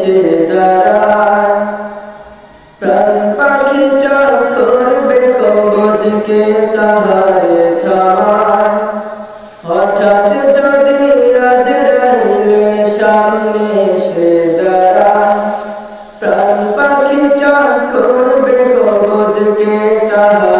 এসে দাঁড়ায় প্রাণ পাখিটা করবে কবজকে তাহারে থায়। হঠাৎ যদি আজ রাইলে সামনে এসে দাঁড়ায়, প্রাণ পাখিটা করবে কবজকে তাহারে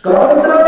Contra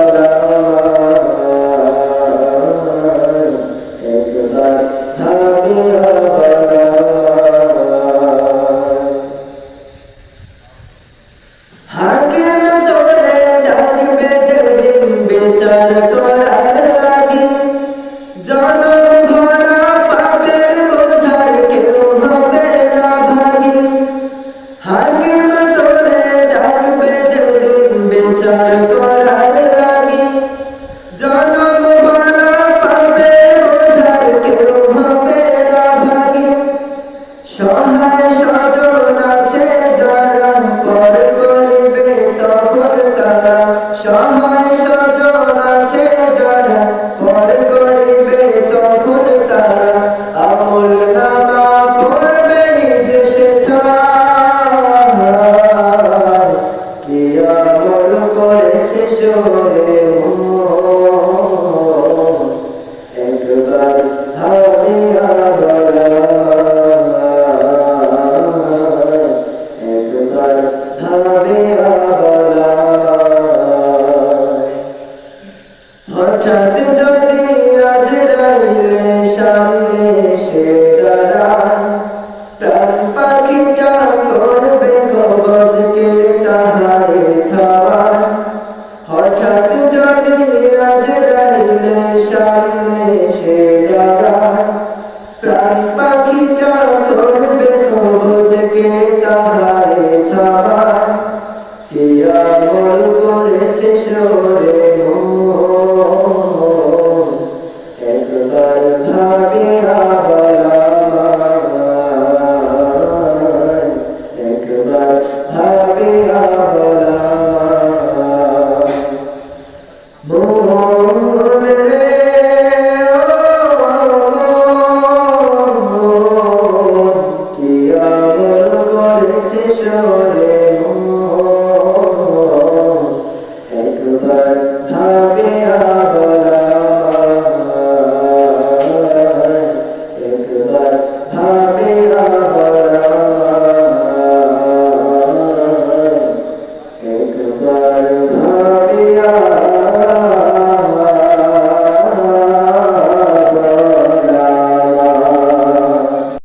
প্রচার করার আগে জনম ভরা পাবে বোঝার কেউ হবে না ভাগে। সহায় yo